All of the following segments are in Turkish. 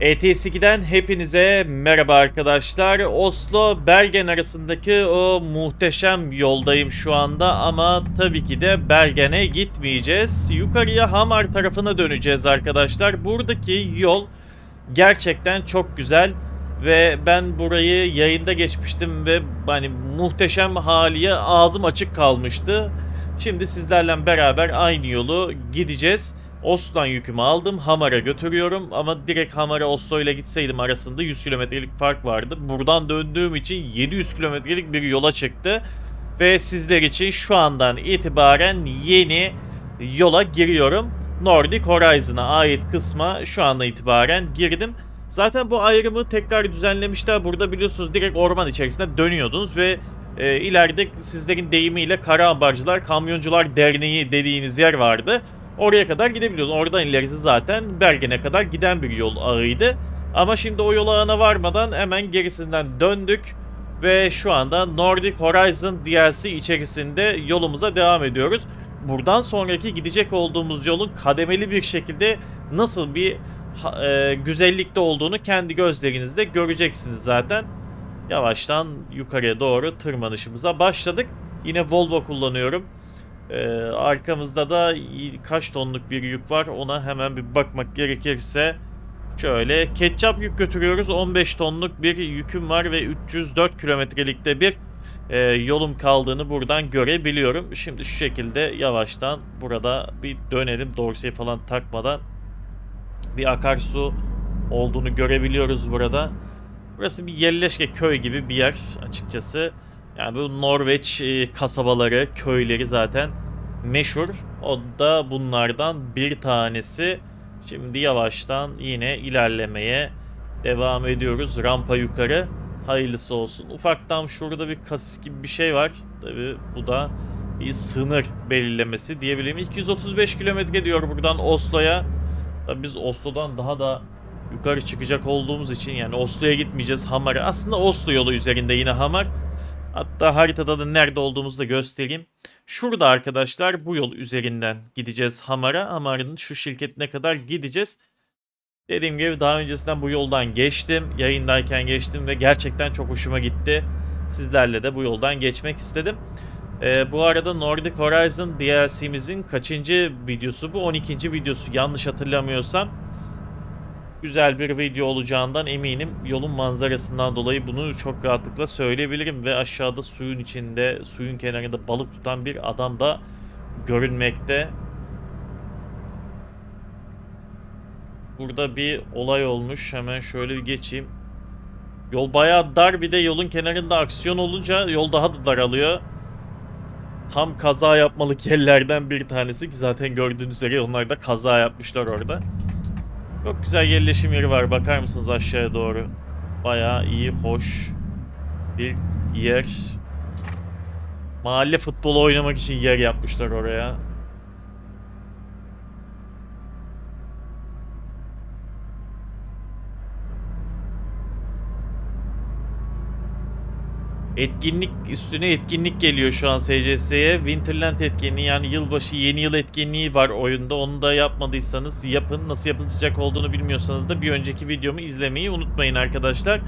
ETS2'den hepinize merhaba arkadaşlar. Oslo Bergen arasındaki o muhteşem yoldayım şu anda ama tabii ki de Bergen'e gitmeyeceğiz. Yukarıya Hamar tarafına döneceğiz arkadaşlar. Buradaki yol gerçekten çok güzel ve ben burayı yayında geçmiştim ve hani muhteşem haliye ağzım açık kalmıştı. Şimdi sizlerle beraber aynı yolu gideceğiz. Oslo'dan yükümü aldım. Hamar'a götürüyorum ama direkt Hamar'a Oslo ile gitseydim arasında 100 kilometrelik fark vardı. Buradan döndüğüm için 700 kilometrelik bir yola çıktı. Ve sizler için şu andan itibaren yeni yola giriyorum. Nordic Horizon'a ait kısma şu andan itibaren girdim. Zaten bu ayrımı tekrar düzenlemişler. Burada biliyorsunuz direkt orman içerisinde dönüyordunuz ve e, ileride sizlerin deyimiyle Kara Haberciler Kamyoncular Derneği dediğiniz yer vardı. Oraya kadar gidebiliyoruz. Oradan ilerisi zaten Bergen'e kadar giden bir yol ağıydı. Ama şimdi o yol ağına varmadan hemen gerisinden döndük. Ve şu anda Nordic Horizon DLC içerisinde yolumuza devam ediyoruz. Buradan sonraki gidecek olduğumuz yolun kademeli bir şekilde nasıl bir e, güzellikte olduğunu kendi gözlerinizde göreceksiniz zaten. Yavaştan yukarıya doğru tırmanışımıza başladık. Yine Volvo kullanıyorum. Ee, arkamızda da kaç tonluk bir yük var ona hemen bir bakmak gerekirse şöyle ketçap yük götürüyoruz 15 tonluk bir yüküm var ve 304 kilometrelikte bir e, yolum kaldığını buradan görebiliyorum. Şimdi şu şekilde yavaştan burada bir dönelim dorseyi falan takmadan bir akarsu olduğunu görebiliyoruz burada. Burası bir yerleşke köy gibi bir yer açıkçası. Yani bu Norveç e, kasabaları, köyleri zaten meşhur. O da bunlardan bir tanesi. Şimdi yavaştan yine ilerlemeye devam ediyoruz. Rampa yukarı. Hayırlısı olsun. Ufaktan şurada bir kasis gibi bir şey var. Tabi bu da bir sınır belirlemesi diyebilirim. 235 kilometre diyor buradan Oslo'ya. Tabii biz Oslo'dan daha da yukarı çıkacak olduğumuz için yani Oslo'ya gitmeyeceğiz Hamar'a. Aslında Oslo yolu üzerinde yine Hamar. Hatta haritada da nerede olduğumuzu da göstereyim. Şurada arkadaşlar bu yol üzerinden gideceğiz Hamar'a. Hamar'ın şu şirketine kadar gideceğiz. Dediğim gibi daha öncesinden bu yoldan geçtim. Yayındayken geçtim ve gerçekten çok hoşuma gitti. Sizlerle de bu yoldan geçmek istedim. Ee, bu arada Nordic Horizon DLC'mizin kaçıncı videosu bu? 12. videosu yanlış hatırlamıyorsam güzel bir video olacağından eminim. Yolun manzarasından dolayı bunu çok rahatlıkla söyleyebilirim ve aşağıda suyun içinde, suyun kenarında balık tutan bir adam da görünmekte. Burada bir olay olmuş. Hemen şöyle bir geçeyim. Yol bayağı dar bir de yolun kenarında aksiyon olunca yol daha da daralıyor. Tam kaza yapmalık yerlerden bir tanesi ki zaten gördüğünüz üzere onlar da kaza yapmışlar orada. Çok güzel yerleşim yeri var. Bakar mısınız aşağıya doğru? Bayağı iyi, hoş bir yer. Mahalle futbolu oynamak için yer yapmışlar oraya. Etkinlik üstüne etkinlik geliyor şu an SCS'ye. Winterland etkinliği yani yılbaşı yeni yıl etkinliği var oyunda. Onu da yapmadıysanız yapın. Nasıl yapılacak olduğunu bilmiyorsanız da bir önceki videomu izlemeyi unutmayın arkadaşlar.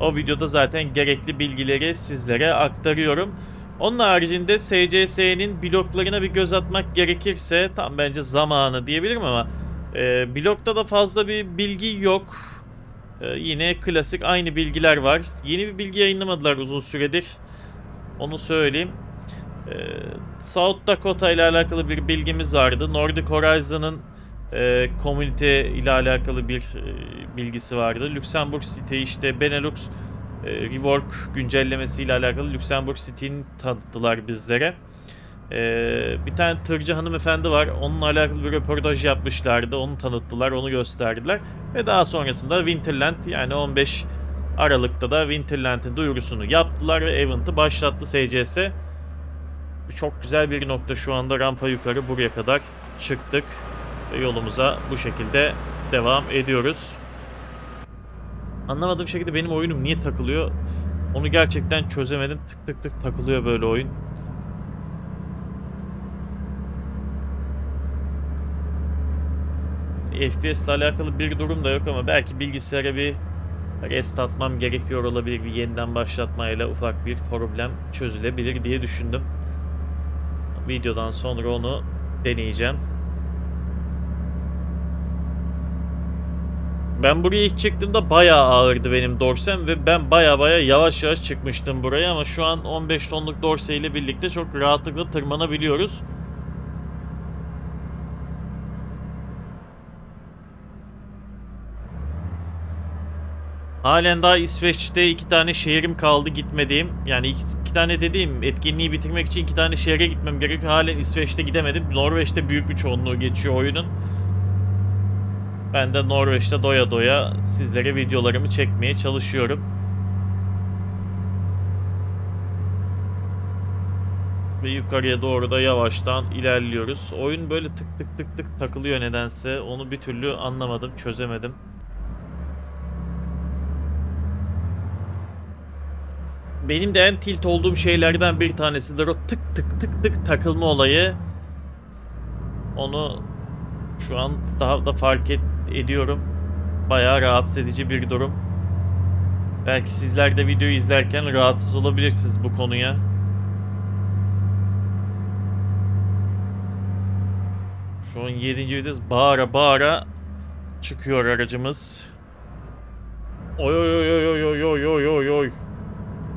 O videoda zaten gerekli bilgileri sizlere aktarıyorum. Onun haricinde SCS'nin bloklarına bir göz atmak gerekirse tam bence zamanı diyebilirim ama e, blokta da fazla bir bilgi yok. Ee, yine klasik aynı bilgiler var. Yeni bir bilgi yayınlamadılar uzun süredir. Onu söyleyeyim. Ee, South Dakota ile alakalı bir bilgimiz vardı. Nordic Horizon'ın e, komünite ile alakalı bir e, bilgisi vardı. Luxembourg City işte Benelux e, Rework güncellemesi ile alakalı Luxembourg City'ni tanıttılar bizlere. Ee, bir tane tırcı hanımefendi var. Onunla alakalı bir röportaj yapmışlardı. Onu tanıttılar, onu gösterdiler. Ve daha sonrasında Winterland yani 15 Aralık'ta da Winterland'in duyurusunu yaptılar ve event'ı başlattı SCS. Çok güzel bir nokta şu anda rampa yukarı buraya kadar çıktık. Ve yolumuza bu şekilde devam ediyoruz. Anlamadığım şekilde benim oyunum niye takılıyor? Onu gerçekten çözemedim. Tık tık tık takılıyor böyle oyun. FPS ile alakalı bir durum da yok ama belki bilgisayara bir rest atmam gerekiyor olabilir. Bir yeniden başlatmayla ufak bir problem çözülebilir diye düşündüm. Videodan sonra onu deneyeceğim. Ben buraya ilk çıktığımda bayağı ağırdı benim dorsem ve ben baya baya yavaş yavaş çıkmıştım buraya ama şu an 15 tonluk dorse ile birlikte çok rahatlıkla tırmanabiliyoruz. Halen daha İsveç'te iki tane şehrim kaldı gitmediğim. Yani iki, iki tane dediğim etkinliği bitirmek için iki tane şehre gitmem gerekiyor. Halen İsveç'te gidemedim. Norveç'te büyük bir çoğunluğu geçiyor oyunun. Ben de Norveç'te doya doya sizlere videolarımı çekmeye çalışıyorum. Ve yukarıya doğru da yavaştan ilerliyoruz. Oyun böyle tık tık tık tık takılıyor nedense. Onu bir türlü anlamadım, çözemedim. Benim de en tilt olduğum şeylerden bir tanesidir o tık tık tık tık takılma olayı. Onu şu an daha da fark et, ediyorum. Bayağı rahatsız edici bir durum. Belki sizler de videoyu izlerken rahatsız olabilirsiniz bu konuya. Şu an 7. vites bağıra bağıra çıkıyor aracımız. Oy oy oy oy oy oy oy oy oy.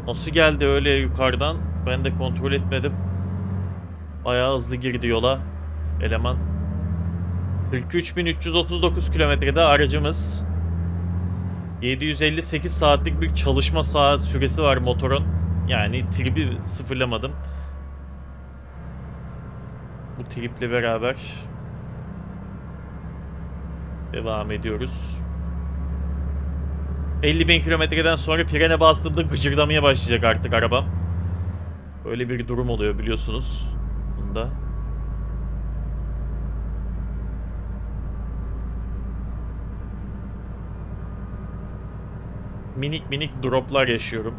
Nasıl geldi öyle yukarıdan? Ben de kontrol etmedim. Bayağı hızlı girdi yola eleman. 43.339 kilometrede aracımız. 758 saatlik bir çalışma saat süresi var motorun. Yani tribi sıfırlamadım. Bu triple beraber devam ediyoruz. 50 bin kilometreden sonra frene bastığımda gıcırdamaya başlayacak artık arabam. Böyle bir durum oluyor biliyorsunuz. Bunda. Minik minik droplar yaşıyorum.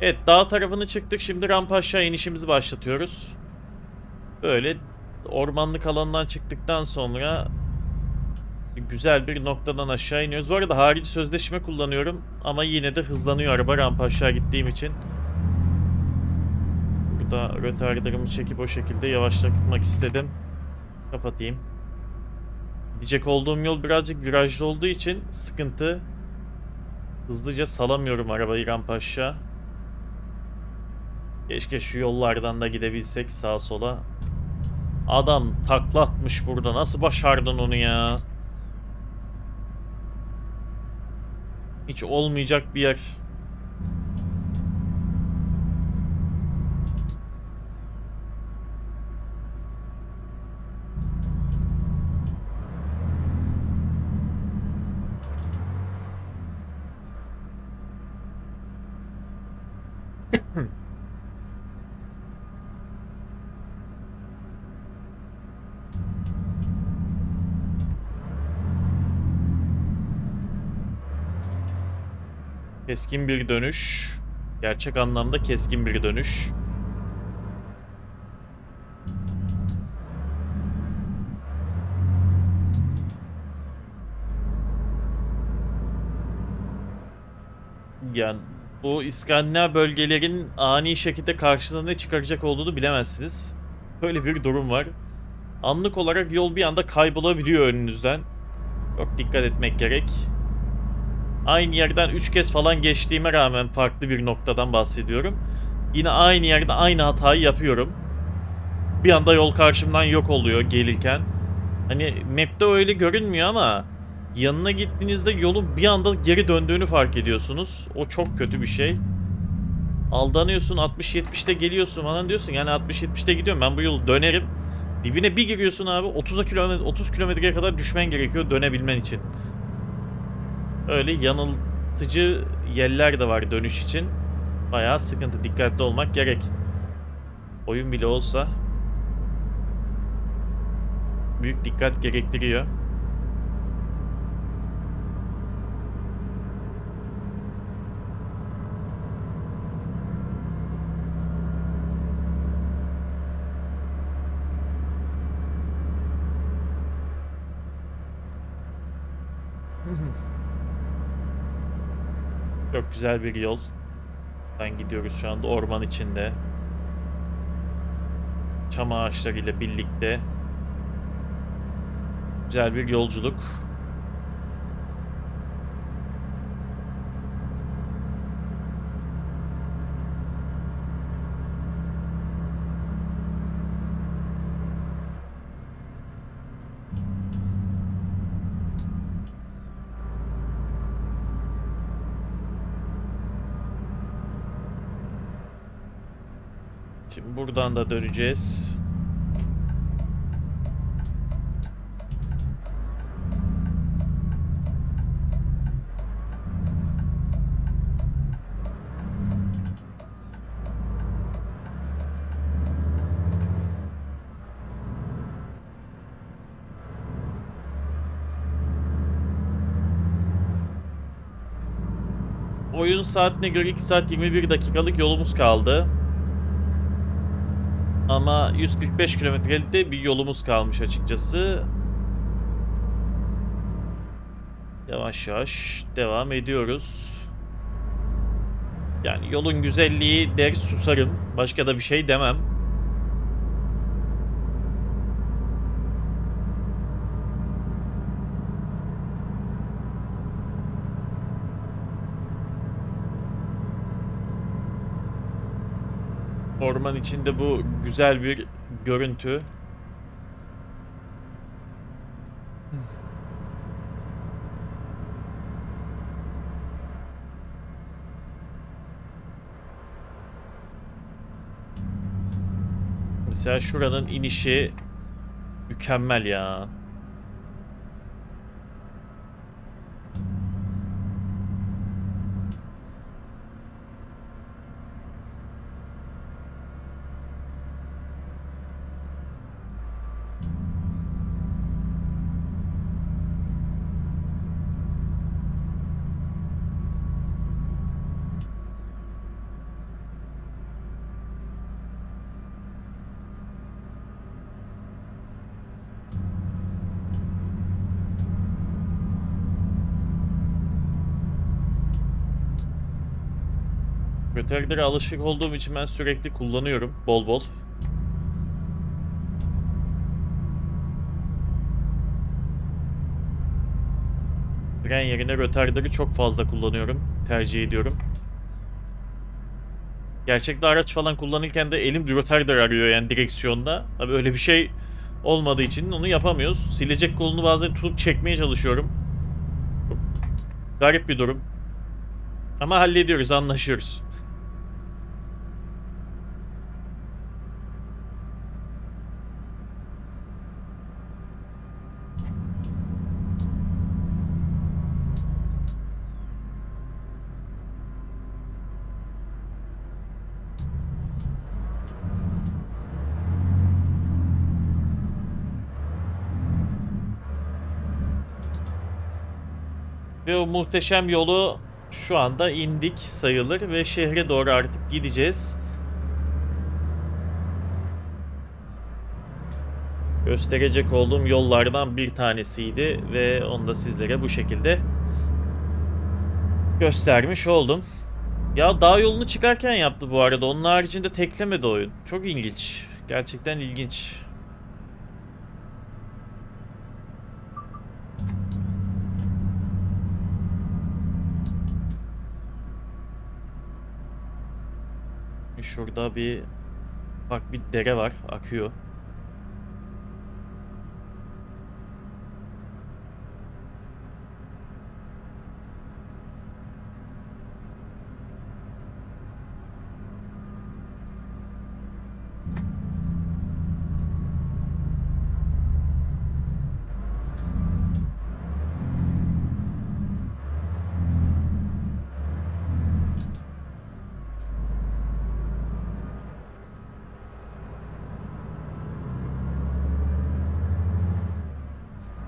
Evet dağ tarafını çıktık. Şimdi rampa aşağı inişimizi başlatıyoruz. Böyle ormanlık alandan çıktıktan sonra güzel bir noktadan aşağı iniyoruz. Bu arada harici sözleşme kullanıyorum ama yine de hızlanıyor araba rampa aşağı gittiğim için. Burada rötarlarımı çekip o şekilde yavaşlatmak istedim. Kapatayım. Gidecek olduğum yol birazcık virajlı olduğu için sıkıntı. Hızlıca salamıyorum arabayı rampa aşağı. Keşke şu yollardan da gidebilsek sağa sola. Adam taklatmış burada. Nasıl başardın onu ya? Hiç olmayacak bir yer. Keskin bir dönüş. Gerçek anlamda keskin bir dönüş. Yani bu İskandinav bölgelerin ani şekilde karşınıza ne çıkaracak olduğunu bilemezsiniz. Böyle bir durum var. Anlık olarak yol bir anda kaybolabiliyor önünüzden. Çok dikkat etmek gerek. Aynı yerden 3 kez falan geçtiğime rağmen farklı bir noktadan bahsediyorum. Yine aynı yerde aynı hatayı yapıyorum. Bir anda yol karşımdan yok oluyor gelirken. Hani map'te öyle görünmüyor ama yanına gittiğinizde yolun bir anda geri döndüğünü fark ediyorsunuz. O çok kötü bir şey. Aldanıyorsun 60-70'te geliyorsun falan diyorsun yani 60-70'te gidiyorum ben bu yolu dönerim. Dibine bir giriyorsun abi 30 kilometre 30 kilometreye kadar düşmen gerekiyor dönebilmen için öyle yanıltıcı yeller de var dönüş için. Bayağı sıkıntı. Dikkatli olmak gerek. Oyun bile olsa büyük dikkat gerektiriyor. Mm-hmm. Çok güzel bir yol. Ben gidiyoruz şu anda orman içinde. Çam ağaçlarıyla birlikte. Güzel bir yolculuk. Şimdi buradan da döneceğiz. Oyun saatine göre 2 saat 21 dakikalık yolumuz kaldı. Ama 145 kilometrelik de bir yolumuz kalmış açıkçası. Yavaş yavaş devam ediyoruz. Yani yolun güzelliği der susarım. Başka da bir şey demem. Orman içinde bu güzel bir görüntü. Mesela şuranın inişi mükemmel ya. Röterlere alışık olduğum için ben sürekli kullanıyorum bol bol. Fren yerine röterleri çok fazla kullanıyorum. Tercih ediyorum. Gerçekte araç falan kullanırken de elim röterder arıyor yani direksiyonda. Tabii öyle bir şey olmadığı için onu yapamıyoruz. Silecek kolunu bazen tutup çekmeye çalışıyorum. Garip bir durum. Ama hallediyoruz, anlaşıyoruz. Ve o muhteşem yolu şu anda indik sayılır ve şehre doğru artık gideceğiz. Gösterecek olduğum yollardan bir tanesiydi ve onu da sizlere bu şekilde göstermiş oldum. Ya dağ yolunu çıkarken yaptı bu arada. Onun haricinde teklemedi oyun. Çok ilginç. Gerçekten ilginç. Şurada bir bak bir dere var akıyor.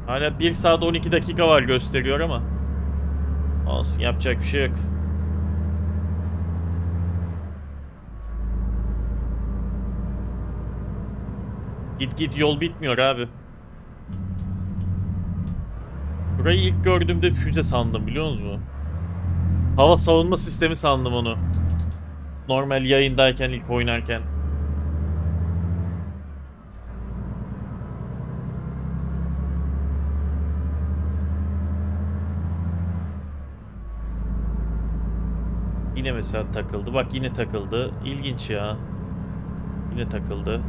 Hala 1 saat 12 dakika var gösteriyor ama. Olsun yapacak bir şey yok. Git git yol bitmiyor abi. Burayı ilk gördüğümde füze sandım biliyor musunuz? Hava savunma sistemi sandım onu. Normal yayındayken ilk oynarken. Yine mesela takıldı. Bak yine takıldı. İlginç ya. Yine takıldı.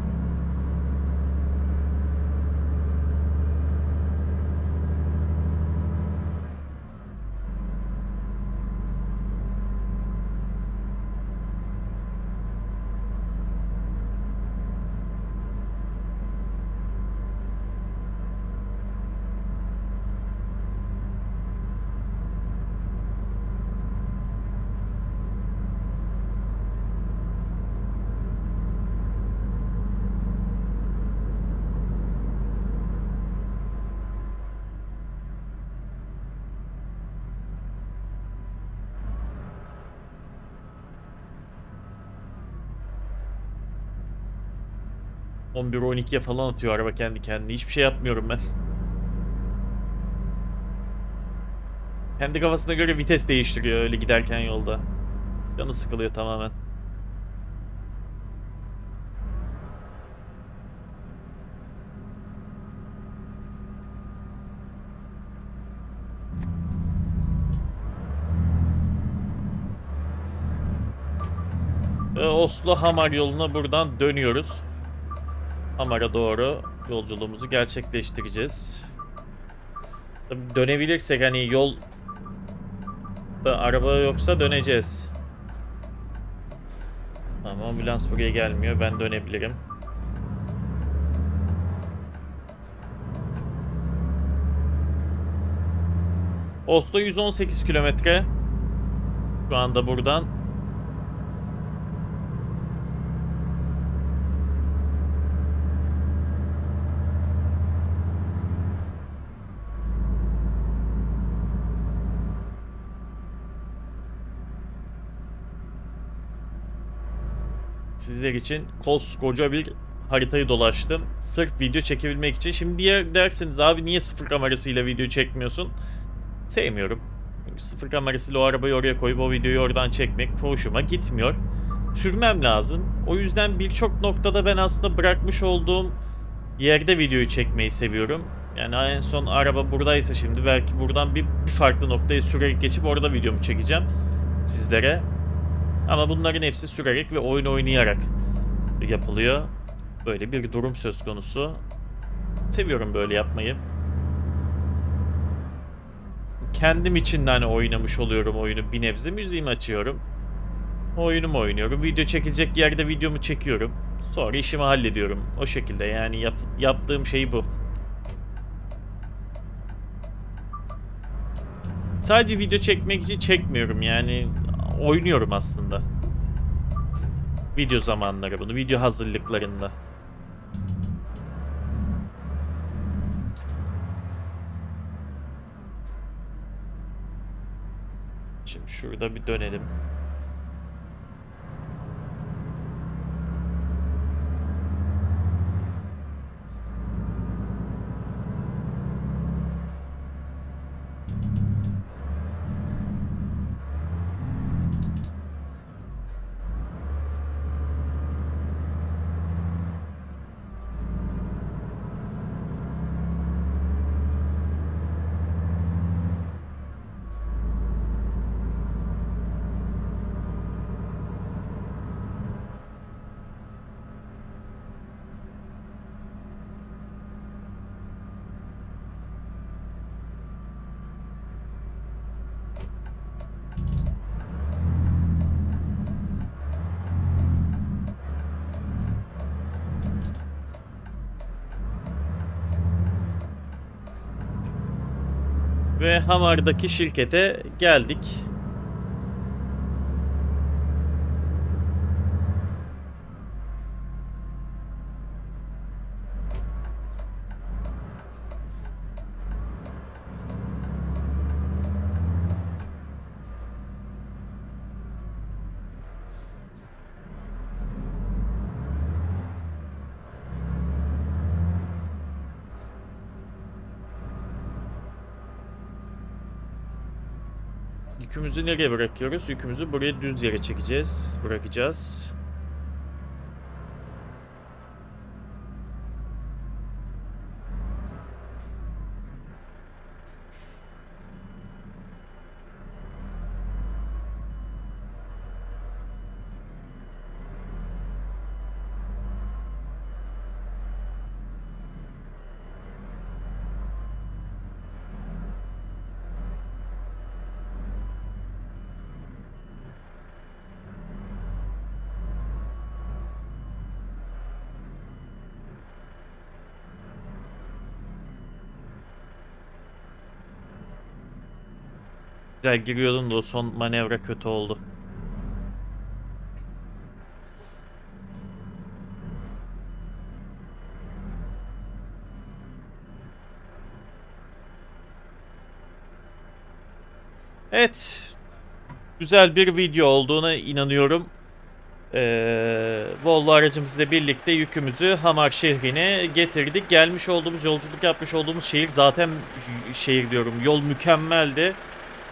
On bir 12'ye falan atıyor araba kendi kendine. Hiçbir şey yapmıyorum ben. Kendi kafasına göre vites değiştiriyor öyle giderken yolda. Canı sıkılıyor tamamen. Oslo Hamar yoluna buradan dönüyoruz. Hamar'a doğru yolculuğumuzu gerçekleştireceğiz. Tabii dönebilirsek hani yol da araba yoksa döneceğiz. Tamam ambulans buraya gelmiyor. Ben dönebilirim. Oslo 118 kilometre. Şu anda buradan sizler için koskoca bir haritayı dolaştım. Sırf video çekebilmek için. Şimdi diğer dersiniz abi niye sıfır kamerasıyla video çekmiyorsun? Sevmiyorum. Çünkü sıfır kamerasıyla o arabayı oraya koyup o videoyu oradan çekmek hoşuma gitmiyor. Sürmem lazım. O yüzden birçok noktada ben aslında bırakmış olduğum yerde videoyu çekmeyi seviyorum. Yani en son araba buradaysa şimdi belki buradan bir, bir farklı noktaya sürerek geçip orada videomu çekeceğim sizlere. Ama bunların hepsi sürerek ve oyun oynayarak yapılıyor. Böyle bir durum söz konusu. Seviyorum böyle yapmayı. Kendim için de hani oynamış oluyorum oyunu bir nebze. Müziğimi açıyorum. Oyunumu oynuyorum. Video çekilecek yerde videomu çekiyorum. Sonra işimi hallediyorum. O şekilde yani yap, yaptığım şey bu. Sadece video çekmek için çekmiyorum yani oynuyorum aslında. Video zamanları bunu, video hazırlıklarında. Şimdi şurada bir dönelim. Ve Hamar'daki şirkete geldik. Yükümüzü nereye bırakıyoruz? Yükümüzü buraya düz yere çekeceğiz. Bırakacağız. Güzel giriyordun da o son manevra kötü oldu. Evet. Güzel bir video olduğuna inanıyorum. Ee, Volvo aracımızla birlikte yükümüzü Hamar şehrine getirdik. Gelmiş olduğumuz, yolculuk yapmış olduğumuz şehir zaten şehir diyorum. Yol mükemmeldi.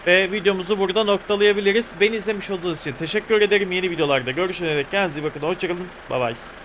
Ve videomuzu burada noktalayabiliriz. Beni izlemiş olduğunuz için teşekkür ederim. Yeni videolarda görüşene dek kendinize iyi bakın. Hoşçakalın. Bay bay.